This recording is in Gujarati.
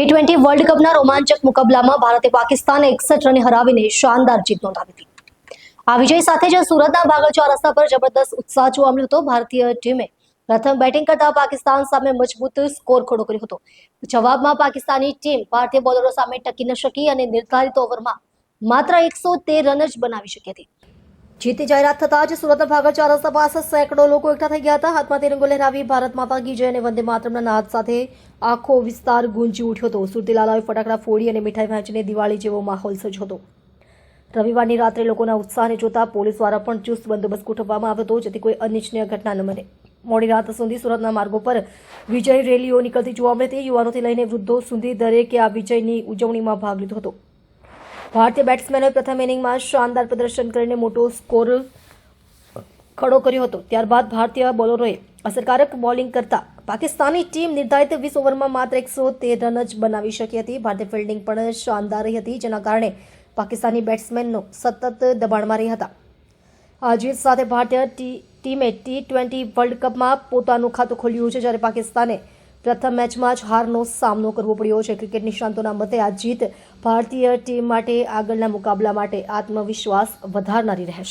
ટી ટ્વેન્ટી વર્લ્ડ કપના રોમાંચક મુકાબલામાં ભારતે પાકિસ્તાનને એકસઠ રને હરાવીને શાનદાર જીત નોંધાવી હતી. આ વિજય સાથે જ સુરતના ભાગલચોર રસ્તા પર જબરદસ્ત ઉત્સાહ જોવા મળ્યો હતો. ભારતીય ટીમે પ્રથમ બેટિંગ કરતા પાકિસ્તાન સામે મજબૂત સ્કોર ખડો કર્યો હતો. જવાબમાં પાકિસ્તાની ટીમ ભારતીય બોલરો સામે ટકી ન શકી અને નિર્ધારિત ઓવરમાં માત્ર એકસો તેર રન જ બનાવી શકી હતી. જીતની જાહેરાત થતાં જ સુરતના ભાગળ ચાર રસ્તા પાસે સેંકડો લોકો એકઠા થઈ ગયા હતા. હાથમાં તિરંગો લહેરાવી ભારત માતા કી અને વંદે માતરમના નાદ સાથે આખો વિસ્તાર ગુંજી ઉઠ્યો હતો. સુરતીલાલાઓએ ફટાકડા ફોડી અને મીઠાઈ વહેંચીને દિવાળી જેવો માહોલ સર્જ્યો હતો. રવિવારની રાત્રે લોકોના ઉત્સાહને જોતા પોલીસ દ્વારા પણ ચુસ્ત બંદોબસ્ત ગોઠવવામાં આવ્યો હતો, જેથી કોઈ અનિચ્છનીય ઘટના ન બને. મોડી રાત સુધી સુરતના માર્ગો પર વિજય રેલીઓ નીકળતી જોવા મળી હતી યુવાનોથી લઈને વૃદ્ધો સુધી દરેકે આ વિજયની ઉજવણીમાં ભાગ લીધો હતો. ભારતીય બેટ્સમેનોએ પ્રથમ ઇનિંગમાં શાનદાર પ્રદર્શન કરીને મોટો સ્કોર ખડો કર્યો હતો. ત્યારબાદ ભારતીય બોલરોએ અસરકારક બોલિંગ કરતા પાકિસ્તાની ટીમ નિર્ધારિત વીસ ઓવરમાં માત્ર એકસો તેર રન જ બનાવી શકી હતી. ભારતીય ફિલ્ડિંગ પણ શાનદાર રહી હતી, જેના કારણે પાકિસ્તાની બેટ્સમેનનો સતત દબાણમાં રહ્યા હતા. આ સાથે ભારતીય ટીમે ટી ટ્વેન્ટી વર્લ્ડ કપમાં પોતાનું ખાતું ખોલ્યું છે, જ્યારે પાકિસ્તાને પ્રથમ મેચમાં જ હારનો સામનો કરવો પડ્યો છે. ક્રિકેટ નિષ્ણાંતોના મતે આ જીત ભારતીય ટીમ માટે આગળના મુકાબલા માટે આત્મવિશ્વાસ વધારનારી રહેશે.